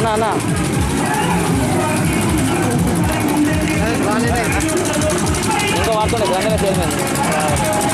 आना आना उनको वापस जाने का चेयरमैन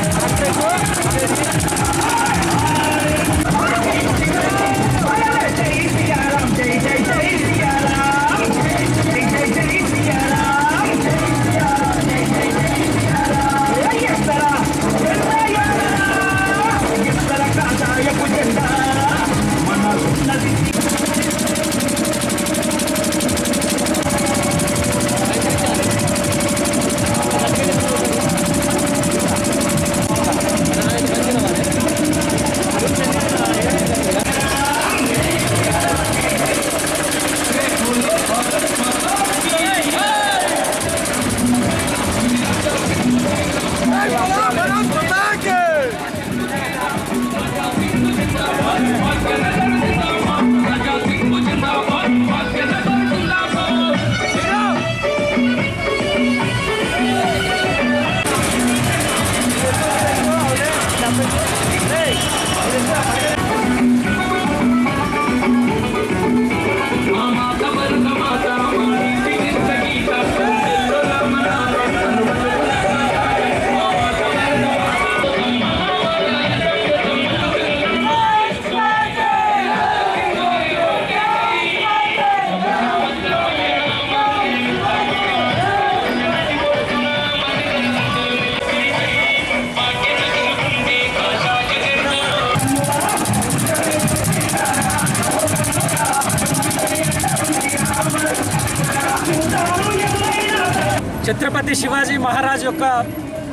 ఛత్రపతి శివాజీ మహారాజ్ యొక్క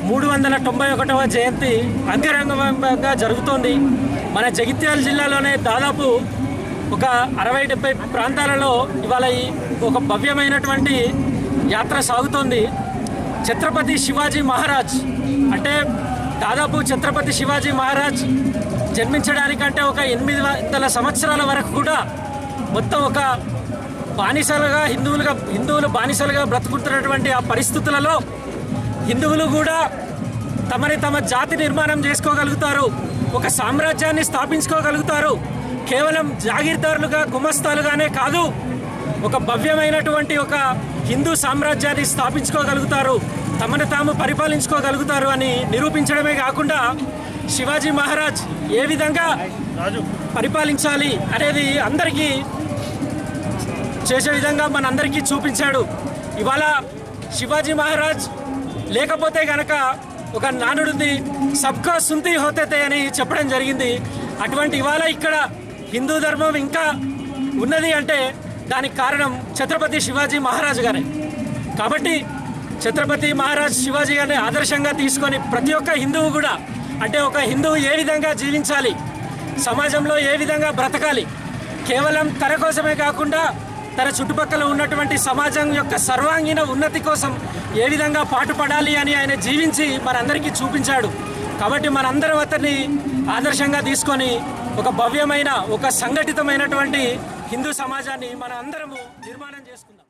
మూడు వందల తొంభై ఒకటవ జయంతి అంగరంగంగా జరుగుతోంది. మన జగిత్యాల జిల్లాలోనే దాదాపు ఒక అరవై డెబ్బై ప్రాంతాలలో ఇవాళ ఈ ఒక భవ్యమైనటువంటి యాత్ర సాగుతోంది. ఛత్రపతి శివాజీ మహారాజ్ అంటే దాదాపు ఛత్రపతి శివాజీ మహారాజ్ జన్మించడానికంటే ఒక ఎనిమిది వందల సంవత్సరాల వరకు కూడా మొత్తం ఒక బానిసలుగా హిందువులుగా హిందువులు బానిసలుగా బ్రతుకుతున్నటువంటి ఆ పరిస్థితులలో హిందువులు కూడా తమని తమ జాతి నిర్మాణం చేసుకోగలుగుతారు ఒక సామ్రాజ్యాన్ని స్థాపించుకోగలుగుతారు. కేవలం జాగీర్దారులుగా గుమస్తాలుగానే కాదు ఒక భవ్యమైనటువంటి ఒక హిందూ సామ్రాజ్యాన్ని స్థాపించుకోగలుగుతారు తమను తాము పరిపాలించుకోగలుగుతారు అని నిరూపించడమే కాకుండా శివాజీ మహారాజ్ ఏ విధంగా పరిపాలించాలి అనేది అందరికీ చేసే విధంగా మనందరికీ చూపించాడు. ఇవాళ శివాజీ మహారాజ్ లేకపోతే గనక ఒక నానుడుంది సబ్కా సుంతి హోతేతే అని చెప్పడం జరిగింది. అటువంటి ఇవాళ ఇక్కడ హిందూ ధర్మం ఇంకా ఉన్నది అంటే దానికి కారణం ఛత్రపతి శివాజీ మహారాజ్ గారే. కాబట్టి ఛత్రపతి మహారాజ్ శివాజీ గారిని ఆదర్శంగా తీసుకొని ప్రతి ఒక్క హిందువు కూడా అంటే ఒక హిందువు ఏ విధంగా జీవించాలి సమాజంలో ఏ విధంగా బ్రతకాలి కేవలం తన కోసమే కాకుండా తన చుట్టుపక్కల ఉన్నటువంటి సమాజం యొక్క సర్వాంగీణ ఉన్నతి కోసం ఏ విధంగా పాటుపడాలి అని ఆయన జీవించి మనందరికీ చూపించాడు. కాబట్టి మనందరం అతన్ని ఆదర్శంగా తీసుకొని ఒక భవ్యమైన ఒక సంఘటితమైనటువంటి హిందూ సమాజాన్ని మన అందరము నిర్మాణం చేసుకుందాం.